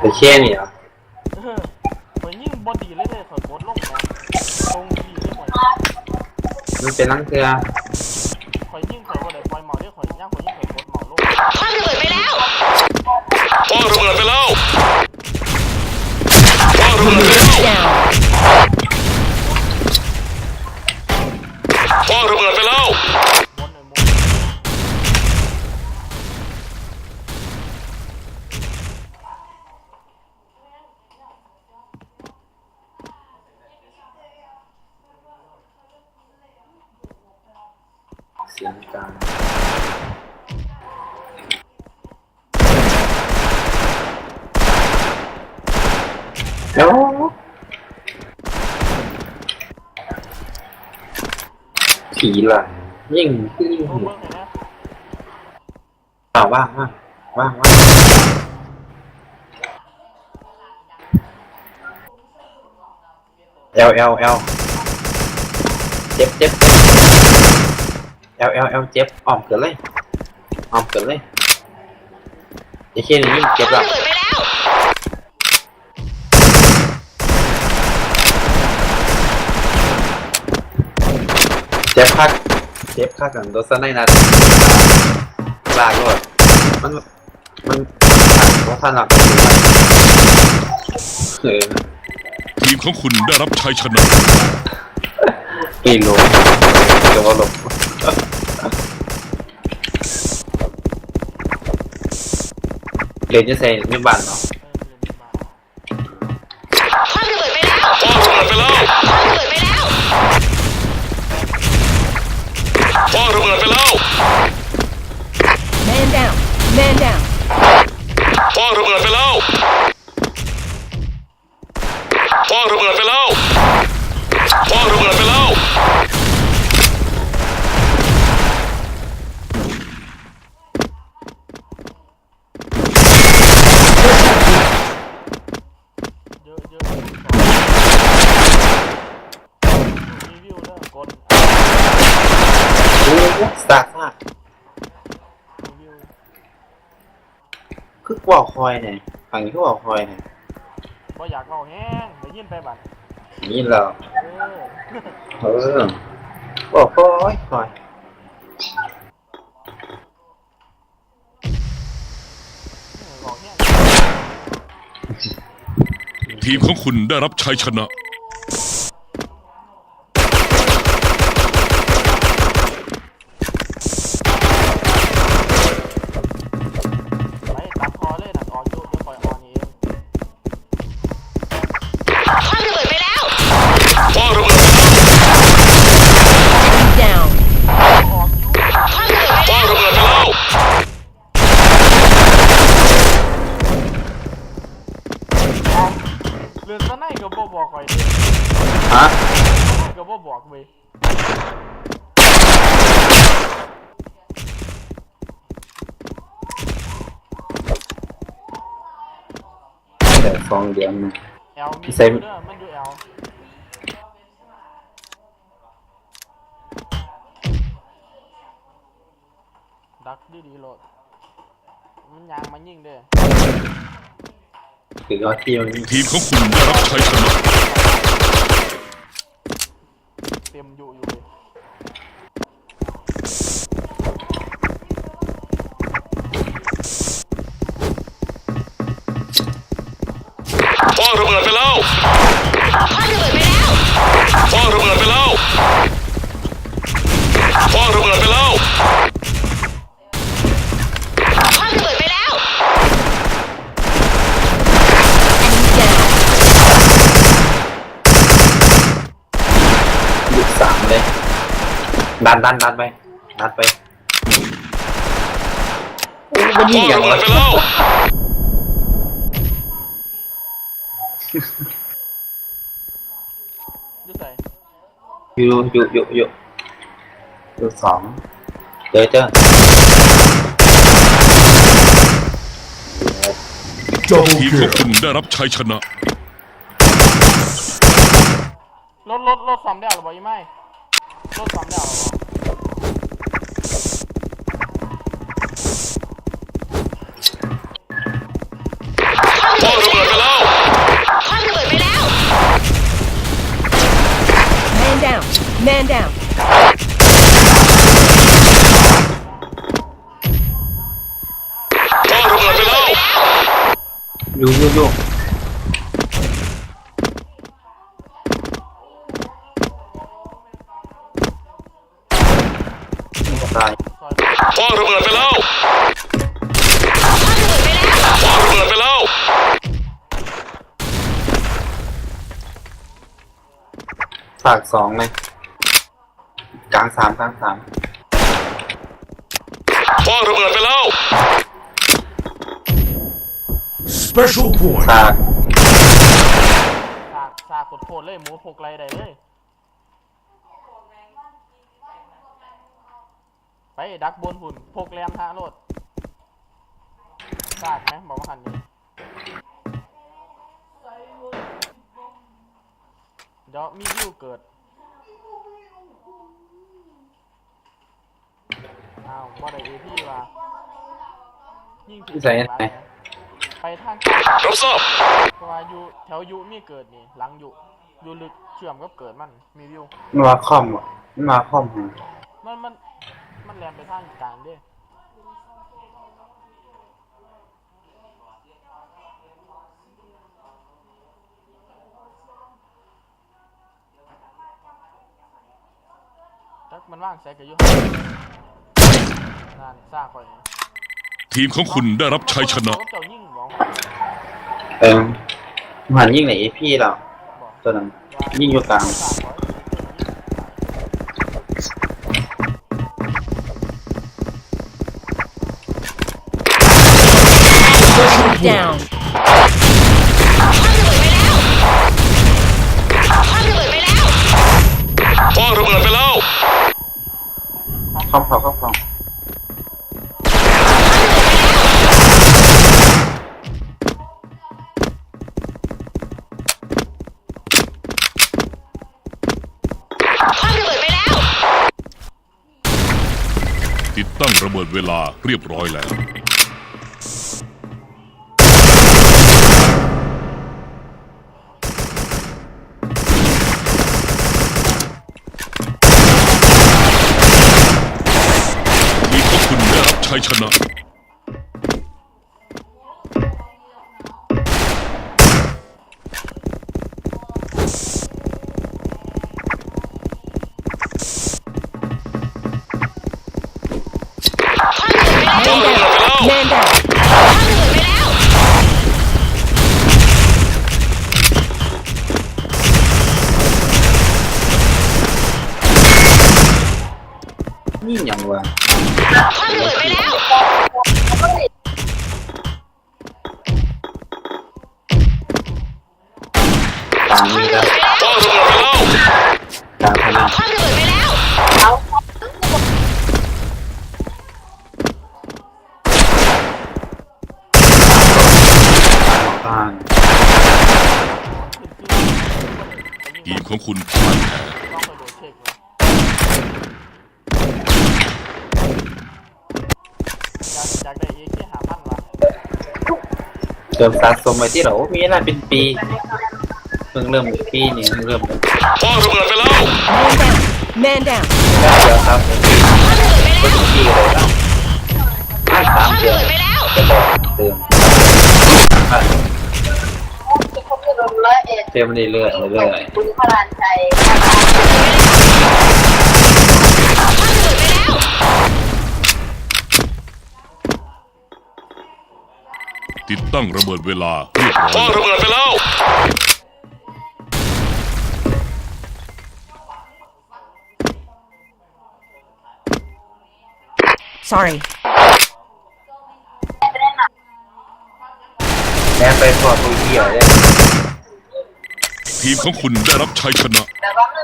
แต่แค่นี้เหรอเออข่อยยิ่งบอดีเลยเด้ข่อยกดลงนะตรงดีเลยข่อยมันเป็นนังเกลือข่อยยิ่งข่อยบ่ได้ปล่อยเมาเด้ข่อยย่างข่อยยิ่งข่อยกดเมาลงคว้างระเบิดไปแล้วคว้างระเบิดไปแล้วคว้างระเบิดไปแล้ว down คว้างระเบิดไปแล้ว บนหน่อยมุม เสียงกลาง แล้วผีหลังยิ่งยิ่งเบิ่งเบิ่งหน่อยนะอ่าว่างว่างว่างว่างเอลเอลเอลเจ็บเจ็บเอลเอลเอลเจ็บอ่อมเกิดเลยอ่อมเกิดเลยไอ้เชี่ยนี่ยิ่งเจ็บคว้างละระเบิ ดไปแล้วเจ็บคักเจ็บคักกันโดนสไนนัดลากเลยมันมันว่าท่านหลักเออทีมของคุณได้รับชัยชนะกิโลโลหลบเรียนจะใส่ไม่บันเนาะ คือกว่าคอยเนี่ยฝั่งนี้คือกว่าคอยเนี่ยบ่อยากเล่าแห้งได้ยินไปบัดนี่เราเออเออโอ้โหคอยเล่าแห้ง ทีมของคุณได้รับชัยชนะ บ่บอกเว้ยแต่ฟองเดียวนะแอลมีเซ็มเด้อมันอยู่แอลดักดีๆโหลด มันยางมันยิงเด้อ คือว่าที่มัน ทีมของคุณได้รับชัยชนะ ดันดันดันไปดันไปโอ้มันคยิ่งว้างอย่างระเบิไรดไปแล้วอยู่ใส่อยู่อยู่อยู่อยู่อยู่สองเจอเจอทีมของคุณได้รับชัยชนะ รถรถรถซ้ำได้หรือเปล่ายี่ไม่รถซ้ำได้หรือเปล่า Man down. คว้างระเบิดไปแล้วอยู่อยู่อยู่ตายซอยคว้างระเบิดไปแล้วคว้างระเบิดไปแล้วคว้างระเบิดไปแล้วฝากสองไหม กลางสามกลางสามคว้างระเบิดไปแล้ว Special point. ฝากซากซากโคตรๆเลยหมูพกไรได้เลย ไปดักบนหุ่นพกแรมทางรถซากไหมบอกว่าหันนี้เดี๋ยวมีวิวเกิด อ้าวว่าได้เอพี่ว่ะยิ่งถึงใส่ไหน ไปทางรับทราบเพราะว่าอยู่แถวยุมีเกิดนี่ หลังยุอยู่ลึกเชื่อมกับเกิดมัน มีวิว มันมาคอมอะมันมาคอมหามันมันมันแลนไปทางกลางเด้จักมันว่างใส่กับยุ นานซากข่อยทีมของคุณได้รับชัยชนะ เจ้ายิ่งบอกเออหันยิ่งไหนพี่เราบอกตัวนั้น ยิ่งอยู่กลาง ตั้งระเบิดเวลาเรียบร้อยแล้ว ทีมของคุณได้รับชัยชนะ แล้วคว้างระเบิดไปแล้วกลางพนังคว้างระเบิดไปแล้วกลางทีมของคุณพ่ายแพ้ต้องไปโดดเช็คเลยอยากอยากได้เอที่หาพันวเติมสะสมไปที่เรามีอะไรเป็นปี เพิ่งเริ่มปีนี้เพิ่งเริ่มเลยคว้างระเบิดไปแล้ว Man down. Man down. ได้เดียวครับปีคว้างระเบิดไปแล้วปีเลยนะห้าสามคว้างเดืระอนเบิดไปแล้วจะบอกเติมอะเติมเรื่อยๆเรื่อยคว้างระเบิดไปแล้วติดตั้งระเบิดเวลาเรียบร้อยคว้างระเบิดไปแล้ว Sorry. ๆแม่ไปพอตัวเหี่ยวเลย ทีมของคุณได้รับชัยชนะ Down.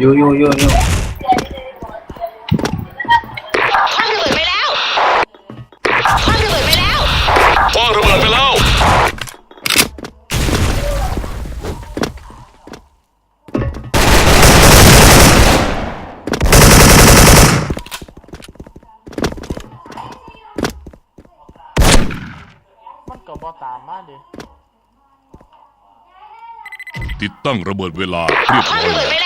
อยู่อยู่อยู่อยู่คว้างระเบิดไปแล้วคว้างระเบิดไปแล้วคว้างระเบิดไปแล้ว มันก็บ่ตามมาดิ ติดตั้งระเบิดเวลาเรียบคว้างร้อยระเบิดแล้ว ไปแล้ว